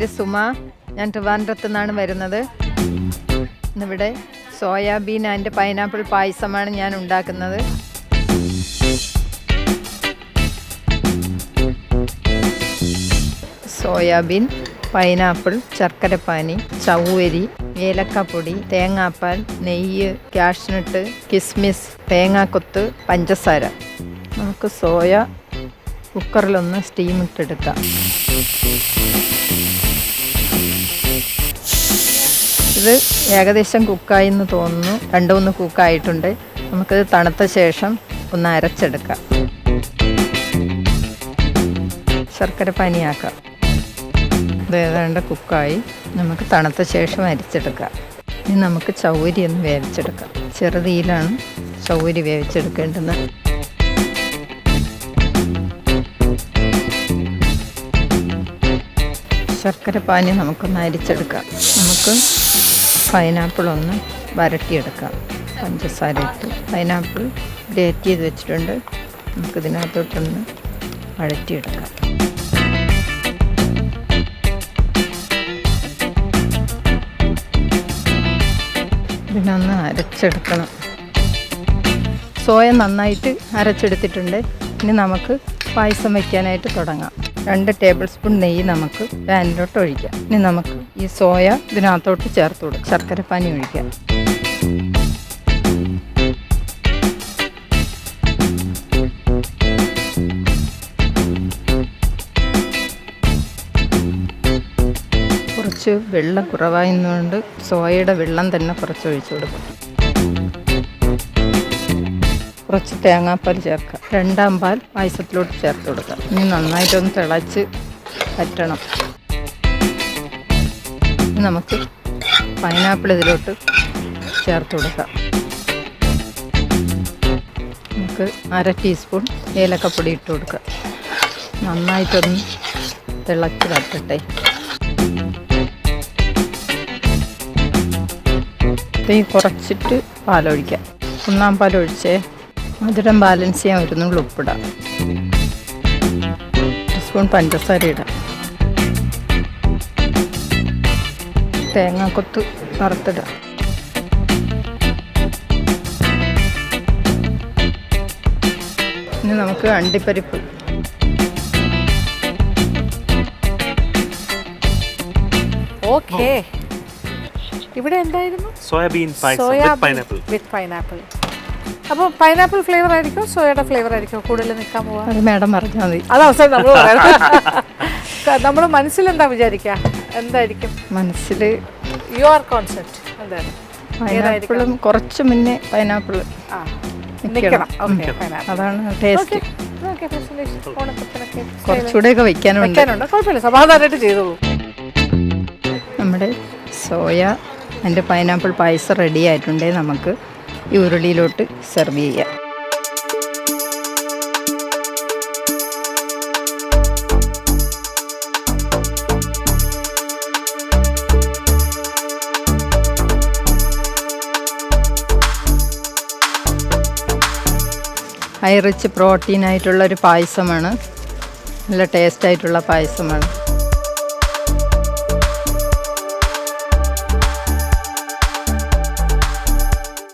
പേര് സുമ. ഞാൻ ട്രിവാൻഡ്രത്തു നിന്നാണ് വരുന്നത്. ഇന്നിവിടെ സോയാബീൻ ആൻഡ് പൈനാപ്പിൾ പായസമാണ് ഞാൻ ഉണ്ടാക്കുന്നത്. സോയാബീൻ പൈനാപ്പിൾ ശർക്കരപ്പാനി ചവ്വരി ഏലക്കാപ്പൊടി തേങ്ങാപ്പാൽ നെയ്യ് കാഷ്നട്ട് കിസ്മിസ് തേങ്ങാക്കൊത്ത് പഞ്ചസാര. നമുക്ക് സോയ കുക്കറിലൊന്ന് സ്റ്റീം ഇട്ടെടുക്കാം ഇത് ഏകദേശം കുക്കായി എന്ന് തോന്നുന്നു. രണ്ട് മൂന്ന് കുക്കായിട്ടുണ്ട്. നമുക്കിത് തണുത്ത ശേഷം ഒന്ന് അരച്ചെടുക്കാം. ശർക്കര പനിയാക്കാം. ഇത് ഏതാണ്ട് കുക്കായി. നമുക്ക് തണുത്ത ശേഷം അരിച്ചെടുക്കാം. ഇനി നമുക്ക് ചൗരി ഒന്ന് വേവിച്ചെടുക്കാം. ചെറുതീയിലാണ് ചൗരി വേവിച്ചെടുക്കേണ്ടത്. ശർക്കര പാനി നമുക്കൊന്ന് അരിച്ചെടുക്കാം. നമുക്ക് പൈനാപ്പിൾ ഒന്ന് വരട്ടിയെടുക്കാം. പഞ്ചസാര ഇട്ട്. പൈനാപ്പിൾ ഗ്രേറ്റ് ചെയ്ത് വെച്ചിട്ടുണ്ട്. നമുക്ക് നമുക്കിതിനകത്തോട്ടൊന്ന് വഴറ്റിയെടുക്കാം. ഇതിനൊന്ന് അരച്ചെടുക്കണം. സോയ നന്നായിട്ട് അരച്ചെടുത്തിട്ടുണ്ട്. ഇനി നമുക്ക് പായസം വയ്ക്കാനായിട്ട് തുടങ്ങാം. രണ്ട് ടേബിൾ സ്പൂൺ നെയ്യ് നമുക്ക് പാനിലോട്ട് ഒഴിക്കാം. ഇനി നമുക്ക് ഈ സോയ ഇതിനകത്തോട്ട് ചേർത്ത് കൊടുക്കാം. ശർക്കര പാനി ഒഴിക്കാം. കുറച്ച് വെള്ളം കുറവായതുകൊണ്ട് സോയയുടെ വെള്ളം തന്നെ കുറച്ച് ഒഴിച്ചു കൊടുക്കും. കുറച്ച് തേങ്ങാപ്പാൽ ചേർക്കാം രണ്ടാം പാൽ പായസത്തിലോട്ട് ചേർത്ത് കൊടുക്കാം ഇനി നന്നായിട്ടൊന്ന് തിളച്ച് പറ്റണം. നമുക്ക് പൈനാപ്പിൾ ഇതിലോട്ട് ചേർത്ത് കൊടുക്കാം. നമുക്ക് അര ടീസ്പൂൺ ഏലക്കപ്പൊടി ഇട്ട് കൊടുക്കാം നന്നായിട്ടൊന്ന് തിളച്ച് വരട്ടെ. തീ കുറച്ചിട്ട് പാലൊഴിക്കാം. ഒന്നാം പാലൊഴിച്ചേ മധുരം ബാലൻസ് ചെയ്യാൻ ഒരു നുള്ളി ഉപ്പിടാം ഒരു സ്പൂൺ പഞ്ചസാര ഇടാം. തേങ്ങാക്കൊത്ത് വറുത്തിടാം. ഇനി നമുക്ക് അണ്ടിപ്പരിപ്പ്. ഓക്കേ ഇവിടെ എന്തായിരുന്നു? Soybean soybean pineapple with pineapple അപ്പോൾ പൈനാപ്പിൾ ഫ്ലേവർ ആയിരിക്കും സോയയുടെ ഫ്ലേവർ ആയിരിക്കും കൂടുതൽ നിൽക്കാൻ പോവാ അത് മേഡം പറഞ്ഞാൽ മതി. അത് അവസാനം നമ്മൾ നമ്മൾ മനസ്സിൽ എന്താ വിചാരിക്കുക എന്തായിരിക്കും? മനസ്സിൽ യു ആർ കോൺസെപ്റ്റ് എന്താണ് പൈനാപ്പിളും കുറച്ച് മുന്നേ പൈനാപ്പിൾ അതാണ് ടേസ്റ്റ് കുറച്ചുകൂടെയൊക്കെ വെക്കാനുണ്ട്. വെക്കാനുണ്ട്. കുഴപ്പമില്ല. സമാധാനമായിട്ട് ചെയ്തോളൂ നമ്മുടെ സോയ അതിന്റെ പൈനാപ്പിൾ പായസം റെഡി ആയിട്ടുണ്ടെങ്കിൽ നമുക്ക്. ഈ ഉരുളിയിലോട്ട് സെർവ് ചെയ്യാം. ഹൈ റിച്ച് പ്രോട്ടീൻ ആയിട്ടുള്ള ഒരു പായസമാണ്. നല്ല ടേസ്റ്റ് ആയിട്ടുള്ള പായസമാണ്.